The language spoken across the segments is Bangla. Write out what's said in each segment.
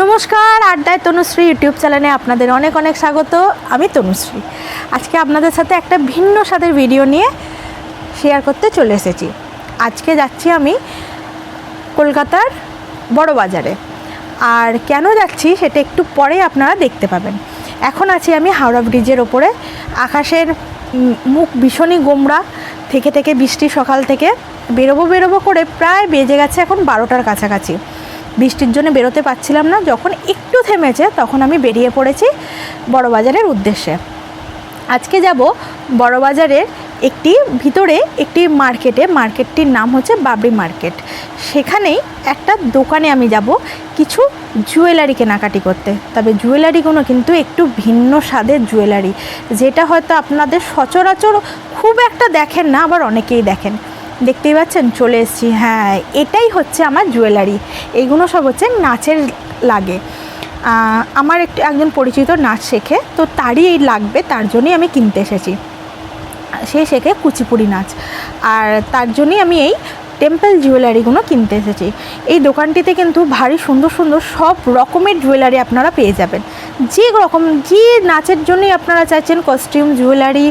নমস্কার, আড্ডায় তনুশ্রী ইউটিউব চ্যানেলে আপনাদের অনেক অনেক স্বাগত। আমি তনুশ্রী। আজকে আপনাদের সাথে একটা ভিন্ন স্বাদের ভিডিও নিয়ে শেয়ার করতে চলে এসেছি। আজকে যাচ্ছি আমি কলকাতার বড় বাজারে আর কেন যাচ্ছি সেটা একটু পরে আপনারা দেখতে পাবেন। এখন আছি আমি হাওড়া ব্রিজের ওপরে। আকাশের মুখ ভীষণই গোমরা থেকে থেকে বৃষ্টি সকাল থেকে। বেরোবো বেরোবো করে প্রায় বেজে গেছে এখন বারোটার কাছাকাছি। বৃষ্টির জন্য বেরোতে পারছিলাম না। যখন একটু থেমেছে, তখন আমি বেরিয়ে পড়েছি বড়বাজারের উদ্দেশ্যে। আজকে যাব বড়বাজারের একটি, ভিতরে একটি মার্কেটে। মার্কেটটির নাম হচ্ছে বাবরি মার্কেট। সেখানেই একটা দোকানে আমি যাব কিছু জুয়েলারি কেনাকাটি করতে। তবে জুয়েলারিগুলো কিন্তু একটু ভিন্ন স্বাদের জুয়েলারি, যেটা হয়তো আপনাদের সচরাচর খুব একটা দেখেন না, আবার অনেকেই দেখেন। দেখতেই পাচ্ছেন, চলে এসেছি। হ্যাঁ এটাই হচ্ছে আমার জুয়েলারি। এইগুলো সব হচ্ছে নাচের লাগে। আমার একটু একজন পরিচিত নাচ শেখে, তো তারই এই লাগবে, তার জন্যই আমি কিনতে এসেছি। সে শেখে কুচিপুড়ি নাচ। আর তার জন্যই আমি এই টেম্পল জুয়েলারিগুলো কিনতে এসেছি। এই দোকানটিতে কিন্তু ভারী সুন্দর সুন্দর সব রকমের জুয়েলারি আপনারা পেয়ে যাবেন। যে রকম, যে নাচের জন্যই আপনারা চাইছেন কস্টিউম জুয়েলারি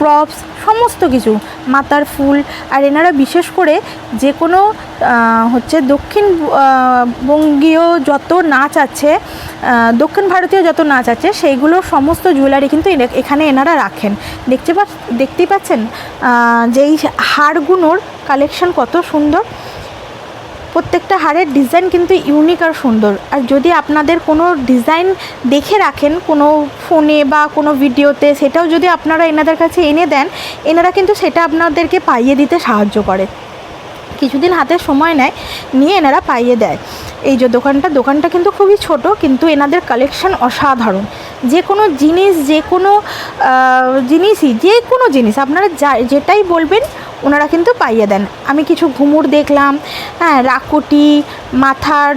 প্রপস সমস্ত কিছু, মাতার ফুল আর এনারা বিশেষ করে যে কোনো হচ্ছে দক্ষিণ বঙ্গীয় যত নাচ আছে দক্ষিণ ভারতীয় যত নাচ আছে, সেইগুলো সমস্ত জুয়েলারি কিন্তু এখানে এনারা রাখেন। দেখতে পা, দেখতেই পাচ্ছেন যেই হারগুলোর কালেকশন কত সুন্দর। প্রত্যেকটা হারের ডিজাইন কিন্তু ইউনিক আর সুন্দর। আর যদি আপনাদের কোনো ডিজাইন দেখে রাখেন, কোনো ফোনে বা কোনো ভিডিওতে সেটাও যদি আপনারা এনাদের কাছে এনে দেন, এনারা কিন্তু সেটা আপনাদেরকে পাইয়ে দিতে সাহায্য করে। কিছুদিন হাতে সময় নেয়, নিয়ে এনারা পাইয়ে দেয়। এই যে দোকানটা দোকানটা কিন্তু খুবই ছোট, কিন্তু এনাদের কালেকশন অসাধারণ। যে কোনো জিনিস, যে কোনো জিনিসই, যে কোনো জিনিস, আপনারা যা যেটাই বলবেন ওনারা কিন্তু পাইয়ে দেন। আমি কিছু ঘুমুর দেখলাম হ্যাঁ রাকুটি, মাথার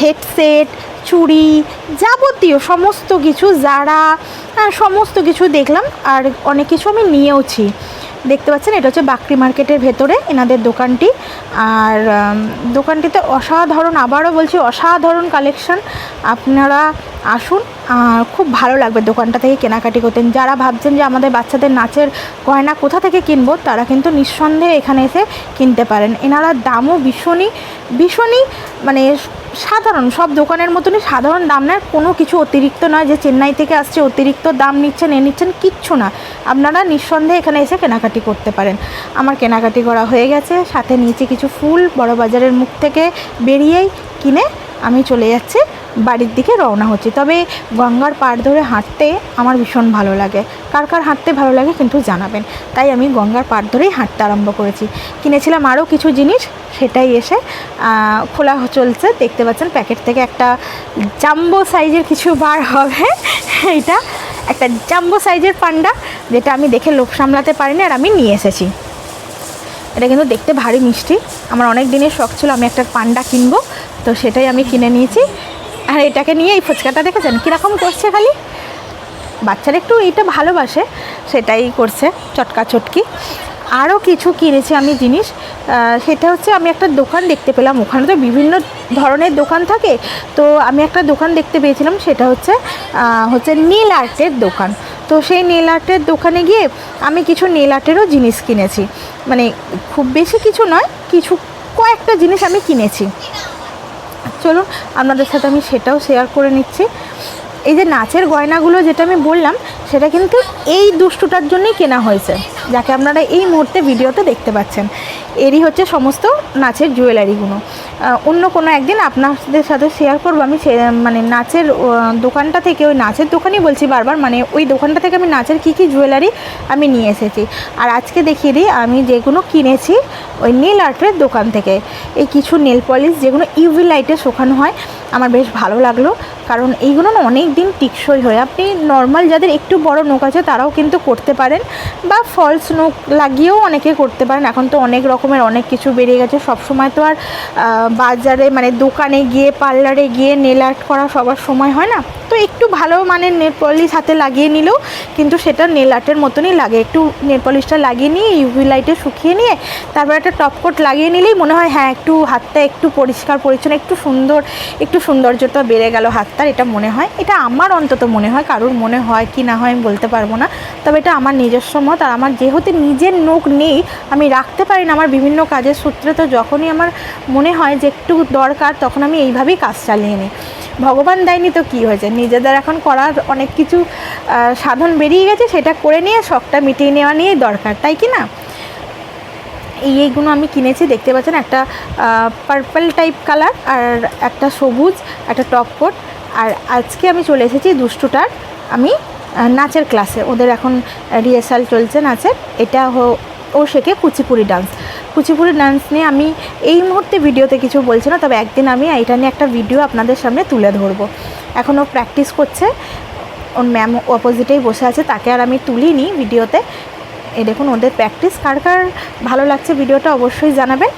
হেডসেট চুড়ি যাবতীয় সমস্ত কিছু যারা হ্যাঁ সমস্ত কিছু দেখলাম আর অনেক কিছু আমি নিয়েওছি। দেখতে পাচ্ছেন, এটা হচ্ছে বাকরি মার্কেটের ভেতরে এনাদের দোকানটি আর দোকানটিতে অসাধারণ, আবারও বলছি অসাধারণ কালেকশন আপনারা আসুন খুব ভালো লাগবে দোকানটা থেকে কেনাকাটি করতেন যারা ভাবছেন যে আমাদের বাচ্চাদের নাচের গয়না কোথা থেকে কিনবো, তারা কিন্তু নিঃসন্দেহে এখানে এসে কিনতে পারেন। এনারা দামও ভীষণই ভীষণই মানে সাধারণ, সব দোকানের মতনই সাধারণ দাম নেয়, কোনো কিছু অতিরিক্ত নয় যে চেন্নাই থেকে আসছে, অতিরিক্ত দাম নিচ্ছেন, এ নিচ্ছেন, কিচ্ছু না। আপনারা নিঃসন্দেহে এখানে এসে কেনাকাটি করতে পারেন। আমার কেনাকাটি করা হয়ে গেছে, সাথে নিচে কিছু ফুল, বড় বাজারের মুখ থেকে বেরিয়েই কিনে আমি চলে যাচ্ছি, বাড়ির দিকে রওনা হচ্ছি। তবে গঙ্গার পাড় ধরে হাঁটতে আমার ভীষণ ভালো লাগে। কার কার হাঁটতে ভালো লাগে কিন্তু জানাবেন। তাই আমি গঙ্গার পাড় ধরেই হাঁটতে আরম্ভ করেছি। কিনেছিলাম আরও কিছু জিনিস, সেটাই এসে খোলা চলছে। দেখতে পাচ্ছেন প্যাকেট থেকে একটা জাম্বো সাইজের কিছু বার হবে। এটা একটা জাম্বো সাইজের পান্ডা, যেটা আমি দেখে লোভ সামলাতে পারিনি আর আমি নিয়ে এসেছি। এটা কিন্তু দেখতে ভারী মিষ্টি। আমার অনেক দিনের শখ ছিল আমি একটা পান্ডা কিনবো। তো সেটাই আমি কিনে নিয়েছি। আর এটাকে নিয়ে এই ফুচকাটা দেখেছেন? কীরকম করছে খালি? বাচ্চারা একটু এইটা ভালোবাসে, সেটাই করছে, চটকা চটকি। আরও কিছু কিনেছি আমি জিনিস সেটা হচ্ছে আমি একটা দোকান দেখতে পেলাম। ওখানে তো বিভিন্ন ধরনের দোকান থাকে। তো আমি একটা দোকান দেখতে পেয়েছিলাম, সেটা হচ্ছে হচ্ছে নীল আর্টের দোকান। তো সেই নীল আর্টের দোকানে গিয়ে আমি কিছু নীল আর্টেরও জিনিস কিনেছি। মানে খুব বেশি কিছু নয়, কিছু কয়েকটা জিনিস আমি কিনেছি। চলুন, আপনাদের সাথে আমি সেটাও শেয়ার করে নিচ্ছি। এই যে নাচের গয়নাগুলো যেটা আমি বললাম, সেটা কিন্তু এই দুষ্টুটার জন্যই কেনা হয়েছে, যাকে আপনারা এই মুহূর্তে ভিডিওতে দেখতে পাচ্ছেন। এরই হচ্ছে সমস্ত নাচের জুয়েলারিগুলো অন্য কোনো একদিন আপনাদের সাথে শেয়ার করব। আমি মানে নাচের দোকানটা থেকে ওই নাচের দোকানই বলছি বারবার মানে ওই দোকানটা থেকে আমি নাচের কী কী জুয়েলারি আমি নিয়ে এসেছি। আর আজকে দেখিয়ে দিই, আমি যেগুলো কিনেছি ওই নীল আর্টের দোকান থেকে। এই কিছু নেল পলিশ যেগুলো ইউভি লাইটে শোকানো হয়, আমার বেশ ভালো লাগল। কারণ এইগুলো না অনেক দিন টিকসই হয়। আপনি নর্মাল যাদের একটু বড় নোক আছে, তারাও কিন্তু করতে পারেন বা ফলস নোক লাগিয়েও অনেকে করতে পারেন। এখন তো অনেক রকমের অনেক কিছু বেরিয়ে গেছে। সব সময় তো আর বাজারে মানে দোকানে গিয়ে পার্লারে গিয়ে নেল আর্ট করা সবার সময় হয় না। তো একটু ভালো মানের নেল পলিশ হাতে লাগিয়ে নিলেও কিন্তু সেটা নেল আর্টের মতনই লাগে। একটু নেল পলিশটা লাগিয়ে নিয়ে ইউভি লাইটে শুকিয়ে নিয়ে, তারপর একটা টপ কোট লাগিয়ে নিলেই মনে হয় হ্যাঁ একটু হাতটা একটু পরিষ্কার, পরিচ্ছন্ন, একটু সুন্দর, একটু সৌন্দর্যটা বেড়ে গেল হাতটার, এটা মনে হয়। এটা আমার অন্তত মনে হয়, কারোর মনে হয় কি না হয় আমি বলতে পারব না। তবে এটা আমার নিজস্ব মত, আর আমার যেহেতু নিজের নোখ নেই, আমি রাখতে পারি না আমার বিভিন্ন কাজের সূত্রে, তো যখনই আমার মনে হয় যে একটু দরকার, তখন আমি এইভাবেই কাজ চালিয়ে নিই। ভগবান দেয়নি তো কী হয়েছে? নিজেদের এখন করার অনেক কিছু সাধন বেরিয়ে গেছে, সেটা করে নিয়ে, শখটা মিটিয়ে নেওয়া নিয়েই দরকার, তাই কি না? এই এইগুলো আমি কিনেছি, দেখতে পাচ্ছেন একটা পার্পল টাইপ কালার আর একটা সবুজ, একটা টপ কোট আর আজকে আমি চলে এসেছি দুষ্টুটার, আমি নাচের ক্লাসে ওদের এখন রিহার্সাল চলছে নাচের। এটা ও শেখে কুচিপুরি ডান্স কুচিপুরি ডান্স নিয়ে আমি এই মুহূর্তে ভিডিওতে কিছু বলছি না, তবে একদিন আমি এটা নিয়ে একটা ভিডিও আপনাদের সামনে তুলে ধরবো। এখন ও প্র্যাকটিস করছে, ওর ম্যাম অপোজিটেই বসে আছে, তাকে আর আমি তুলিনি ভিডিওতে এ দেখুন ওদের প্র্যাকটিস কার কার ভালো লাগছে ভিডিওটা অবশ্যই জানাবেন।